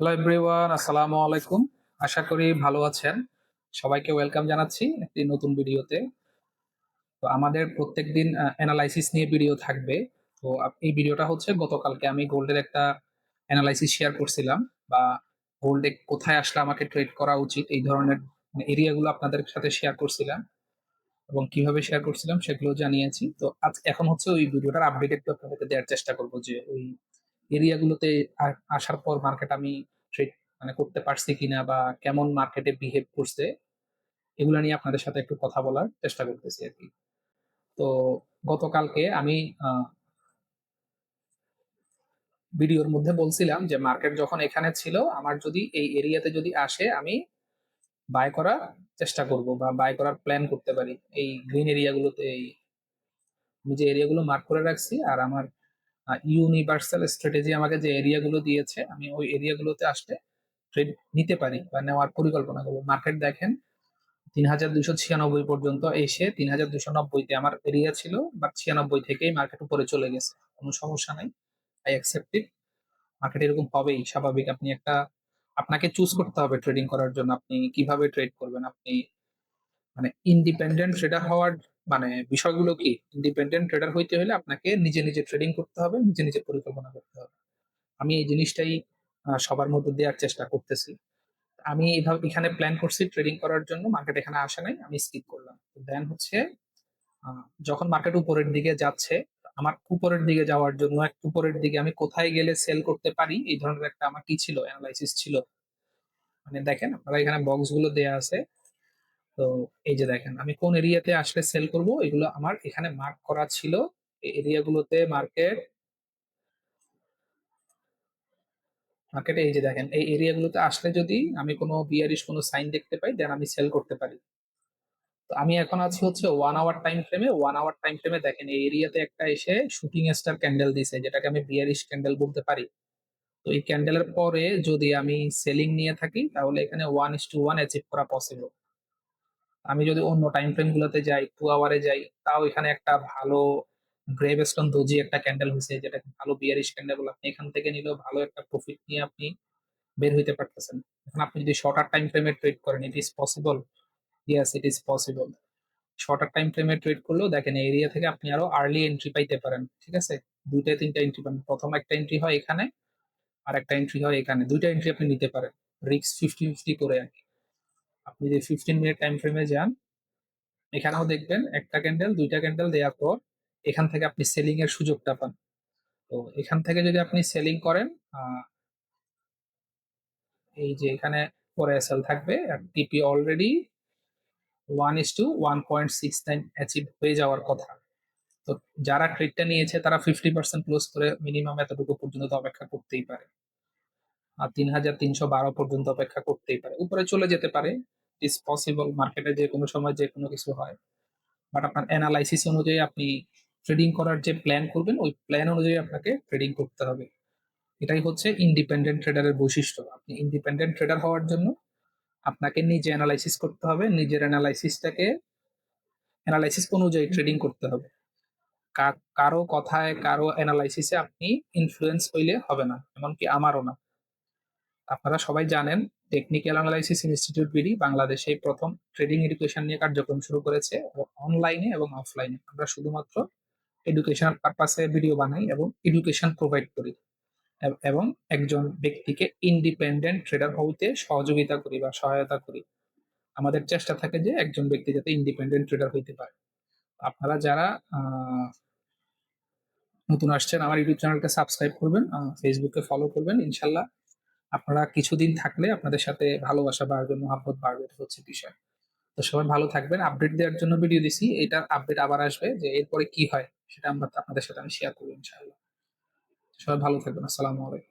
Hello everyone আসসালামু আলাইকুম। আশা করি ভালো আছেন। সবাইকে ওয়েলকাম জানাচ্ছি একটি নতুন ভিডিওতে। তো আমাদের প্রত্যেকদিন অ্যানালাইসিস নিয়ে ভিডিও থাকবে। তো এই ভিডিওটা হচ্ছে গতকালকে আমি গোল্ডের একটা অ্যানালাইসিস শেয়ার করছিলাম বা গোল্ডে কোথায় আসলে আমাকে ট্রেড করা উচিত, এই ধরনের এরিয়াগুলো আপনাদের সাথে শেয়ার করছিলাম এবং কীভাবে শেয়ার করছিলাম সেগুলো জানিয়েছি। তো আজ এখন হচ্ছে ওই ভিডিওটার আপডেট একটু আপনাদেরকে দেওয়ার চেষ্টা করব যে ওই এরিয়াগুলোতে আসার পর মার্কেট আমি ট্রেড মানে করতে পারছি কিনা বা কেমন মার্কেটে বিহেভ করছে, এগুলো নিয়ে আপনাদের সাথে একটু কথা বলার চেষ্টা করতেছি আর কি। তো গতকালকে আমি ভিডিওর মধ্যে বলছিলাম যে মার্কেট যখন এখানে ছিল, আমার যদি এই এরিয়াতে যদি আসে, আমি বাই করার চেষ্টা করব বা বাই করার প্ল্যান করতে পারি। এই গ্রিন এরিয়াগুলোতে, এই আমি যে এরিয়াগুলো মার্ক করে রাখছি আর আমার ইউনিভার্সাল স্ট্র্যাটেজি আমাকে যে এরিয়াগুলো দিয়েছে, আমি ওই এরিয়াগুলোতে আসতে ট্রেড নিতে পারি বা নেওয়ার পরিকল্পনা করব। মার্কেট দেখেন, তিন হাজার দুশো ছিয়ানব্বই পর্যন্ত এসে তিন হাজার দুশো নব্বইতে আমার এরিয়া ছিল বা ছিয়ানব্বই থেকেই মার্কেট উপরে চলে গেছে। কোনো সমস্যা নাই আই অ্যাকসেপ্ট ইট মার্কেট এরকম হবেই, স্বাভাবিক। আপনি একটা, আপনাকে চুজ করতে হবে ট্রেডিং করার জন্য। আপনি কীভাবে ট্রেড করবেন? আপনি মানে ইন্ডিপেন্ডেন্ট ট্রেডার হওয়ার মানে বিষয়গুলো কি? ইন্ডিপেন্ডেন্ট ট্রেডার হইতে হলে আপনাকে নিজে নিজে ট্রেডিং করতে হবে, নিজে নিজে পরিকল্পনা করতে হবে। আমি এই জিনিসটাই সবার মধ্যে দেওয়ার চেষ্টা করতেছি। আমি এইভাবে এখানে প্ল্যান করছি ট্রেডিং করার জন্য মার্কেট এখানে আসে নাই, আমি স্কিপ করলাম। দেন হচ্ছে যখন মার্কেট উপরের দিকে যাচ্ছে, আমার উপরের দিকে যাওয়ার জন্য উপরের দিকে আমি কোথায় গেলে সেল করতে পারি, এই ধরনের একটা আমার কি ছিল অ্যানালাইসিস ছিল। মানে দেখেন, আপনারা এখানে বক্সগুলো দেয়া আছে তো এই যে দেখেন, আমি কোন এরিয়াতে আসলে সেল করব, এগুলো আমার এখানে মার্ক করা ছিল। এই এরিয়াগুলোতে মার্কেট মার্কেটে এই যে দেখেন, এই এরিয়াগুলোতে আসলে যদি আমি কোনো বিয়ারিশ কোনো সাইন দেখতে পাই দেন আমি সেল করতে পারি। তো আমি এখন আছি হচ্ছে ওয়ান আওয়ার টাইম ফ্রেমে ওয়ান আওয়ার টাইম ফ্রেমে দেখেন, এই এরিয়াতে একটা এসে শুটিং স্টার ক্যান্ডেল দিছে, যেটাকে আমি বিয়ারিশ ক্যান্ডেল বলতে পারি। তো এই ক্যান্ডেলের পরে যদি আমি সেলিং নিয়ে থাকি, তাহলে এখানে one is to one achieve করা পসিবল আমি যদি অন্য টাইম ফ্রেম গুলোতে যাই টু আওয়ারে যাই, তাও এখানে একটা ভালো গ্রেভস্টোন দোজি একটা ক্যান্ডেল হয়েছে যেটা ভালো বিয়ারিশ ক্যান্ডেল আপনি এখান থেকে নিলেও ভালো একটা প্রফিট নিয়ে আপনি বের হইতে পারতেছেন। এখন আপনি যদি শর্টার টাইম ফ্রেমে ট্রেড করেন it is possible yes it is possible shorter time ফ্রেমে ট্রেড করলেও দেখেন এরিয়া থেকে আপনি আরও আর্লি এন্ট্রি পাইতে পারেন, ঠিক আছে? দুইটা, তিনটা এন্ট্রি পান। প্রথম একটা এন্ট্রি হয় এখানে, আর একটা এন্ট্রি হয় এখানে। দুইটা এন্ট্রি আপনি নিতে পারেন। রিক্স ফিফটি ফিফটি করে। আর কি আপনি যদি ফিফটিন মিনিট টাইম ফ্রেমে যান, এখানেও দেখবেন একটা ক্যান্ডেল দুইটা ক্যান্ডেল দেওয়ার পর এখান থেকে আপনি সেলিং এর সুযোগটা পান। তো এখান থেকে যদি আপনি সেলিং করেন এই যে এখানে পরে এসএল থাকবে, আর TP already one is to one point six nine achieve হয়ে যাওয়ার কথা। তো যারা ট্রেডটা নিয়েছে, তারা ফিফটি পার্সেন্ট ক্লোজ করে মিনিমাম এতটুকু পর্যন্ত অপেক্ষা করতেই পারে। আর তিন হাজার তিনশো বারো পর্যন্ত অপেক্ষা করতেই পারে। উপরে চলে যেতে পারে ইস পসিবল মার্কেটে যে কোনো সময় যে কোনো কিছু হয়। বাট আপনার অ্যানালাইসিস অনুযায়ী আপনি ট্রেডিং করার যে প্ল্যান করবেন, ওই প্ল্যান অনুযায়ী আপনাকে ট্রেডিং করতে হবে। এটাই হচ্ছে ইন্ডিপেন্ডেন্ট ট্রেডারের বৈশিষ্ট্য। আপনি ইন্ডিপেন্ডেন্ট ট্রেডার হওয়ার জন্য আপনাকে নিজে অ্যানালাইসিস করতে হবে, নিজের অ্যানালাইসিসটাকে অ্যানালাইসিস অনুযায়ী ট্রেডিং করতে হবে। কারও কথায়, কারও অ্যানালাইসিসে আপনি ইনফ্লুয়েন্স হইলে হবে না, এমনকি আমারও না। আপনারা সবাই জানেন টেকনিক্যাল অ্যানালাইসিস ইনস্টিটিউট বিডি বাংলাদেশে প্রথম ট্রেডিং এডুকেশন নিয়ে কার্যক্রম শুরু করেছে অনলাইনে এবং অফলাইনে আমরা শুধুমাত্র এডুকেশনাল পারপাসে ভিডিও বানাই এবং এডুকেশন প্রোভাইড করি। এবং একজন ব্যক্তিকে ইন্ডিপেন্ডেন্ট ট্রেডার হতে সহযোগিতা করি বা সহায়তা করি। আমাদের চেষ্টা থাকে যে একজন ব্যক্তি যাতে ইন্ডিপেন্ডেন্ট ট্রেডার হইতে পারে। আপনারা যারা নতুন আসছেন, আমার ইউটিউব চ্যানেলকে সাবস্ক্রাইব করবেন ফেসবুকে ফলো করবেন, ইনশাল্লাহ আপনারা কিছুদিন থাকলে আপনাদের সাথে ভালোবাসা বাড়বে, মহাব্বত বাড়বে হচ্ছে বিষয়। তো সবাই ভালো থাকবেন। আপডেট দেওয়ার জন্য ভিডিও দিছি এটার আপডেট আবার আসবে যে এরপরে কি হয়, সেটা আমরা আপনাদের সাথে আমি শেয়ার করব ইনশাআল্লাহ। সবাই ভালো থাকবেন। আসসালামু আলাইকুম।